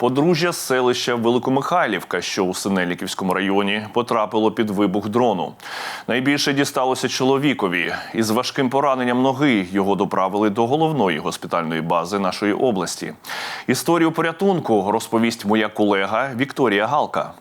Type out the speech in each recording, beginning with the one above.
Подружжя з селища Великомихайлівка, що у Синеліківському районі, потрапило під вибух дрону. Найбільше дісталося чоловікові. Із важким пораненням ноги його доправили до головної госпітальної бази нашої області. Історію порятунку розповість моя колега Вікторія Галка.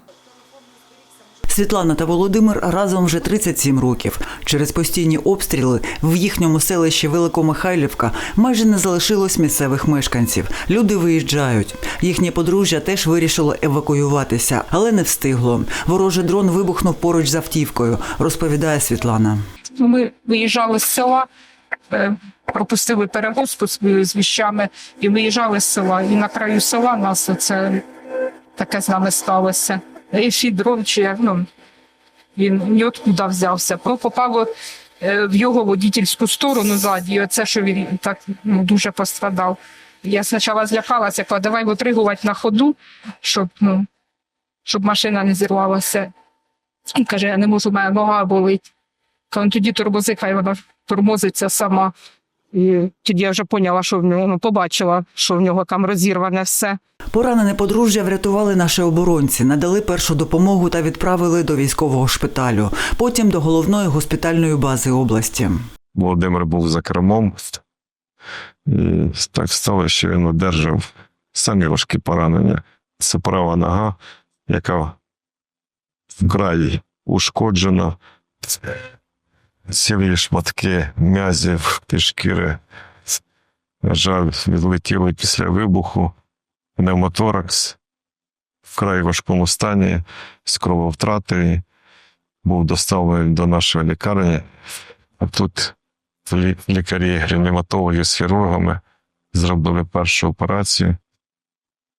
Світлана та Володимир разом вже 37 років. Через постійні обстріли в їхньому селищі Великомихайлівка майже не залишилось місцевих мешканців. Люди виїжджають. Їхнє подружжя теж вирішило евакуюватися, але не встигло. Ворожий дрон вибухнув поруч з автівкою, розповідає Світлана. Ну, Ми виїжджали з села, е, пропустили перевозку з, з віщами і виїжджали з села. І на краю села нас це таке з нами сталося. І дрон чи ну, він ніоткуда взявся. Ну, попало е, в його водительську сторону ззаді. І оце, що він так ну, дуже пострадав. Я спочатку злякалася, кажу, давай витригувати на ходу, щоб, ну, щоб машина не зірвалася. Він каже, я не можу, моя нога болить. Каже, тоді тормози, хай вона тормозиться сама. І тоді я вже поняла, що в нього ну, побачила, що в нього там розірване все. Поранене подружжя врятували наші оборонці, надали першу допомогу та відправили до військового шпиталю, потім до головної госпітальної бази області. Володимир був за кермом. І так стало, що він одержав самі важкі поранення. Це права нога, яка вкрай ушкоджена. Цілі шматки м'язів і шкіри. На жаль, відлетіли після вибуху. Пневмоторакс вкрай важкому стані з крововтратою. Був доставлений до нашої лікарні. А тут лікарі, реаніматологи з хірургами зробили першу операцію,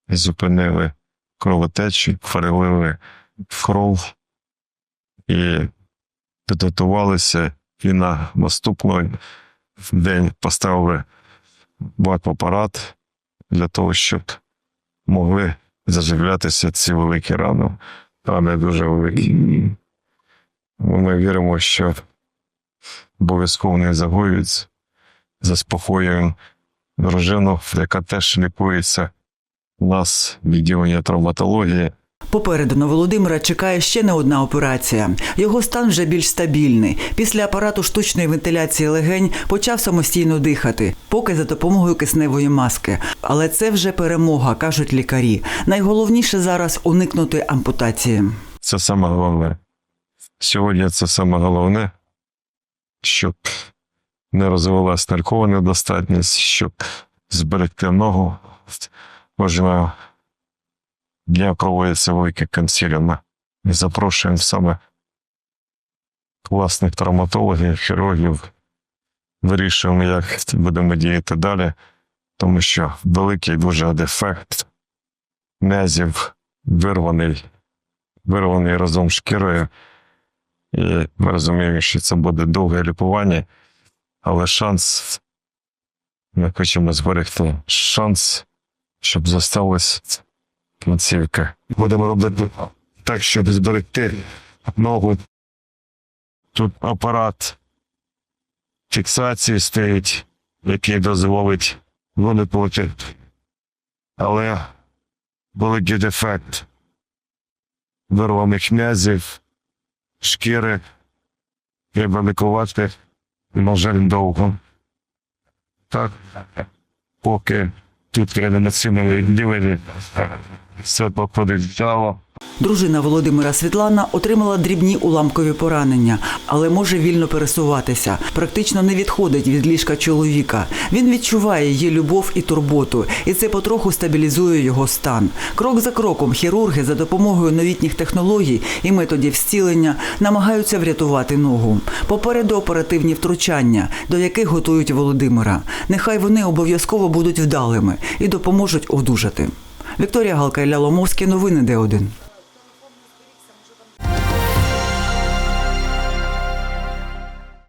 зупинили кровотечу, перелили кров і підготувалися. І на наступний день поставили ват-апарат для того, щоб могли заживлятися ці великі рани. Рани дуже великі. Ми віримо, що обов'язково не загоюються. Заспокоюємо дружину, яка теж лікується. У нас відділення травматології. Попереду на Володимира чекає ще не одна операція. Його стан вже більш стабільний. Після апарату штучної вентиляції легень почав самостійно дихати, поки за допомогою кисневої маски. Але це вже перемога, кажуть лікарі. Найголовніше зараз уникнути ампутації. Це саме головне. Сьогодні це саме головне, щоб не розвилась наркова недостатність, щоб зберегти ногу. Кожного дня проводяться великі консиліуми. І запрошуємо саме класних травматологів, хірургів. Вирішуємо, як будемо діяти далі, тому що великий дуже дефект м'язів вирваний вирваний разом з шкірою. І ми розуміємо, що це буде довге лікування, але шанс, ми хочемо зберегти шанс, щоб зосталась кінцівка. Будемо робити так, щоб зберегти ногу. Тут апарат фіксації стоїть, який дозволить вилікувати. Але великий дефект вирваних м'язів, шкіри. Треба лікувати, на жаль, довго. Так, поки тут реанімаційне відділення, все проходить вдало. Дружина Володимира Світлана отримала дрібні уламкові поранення, але може вільно пересуватися. Практично не відходить від ліжка чоловіка. Він відчуває її любов і турботу, і це потроху стабілізує його стан. Крок за кроком хірурги за допомогою новітніх технологій і методів зцілення намагаються врятувати ногу. Попереду оперативні втручання, до яких готують Володимира. Нехай вони обов'язково будуть вдалими і допоможуть одужати. Вікторія Галка Ілля Ломовський, новини Д1.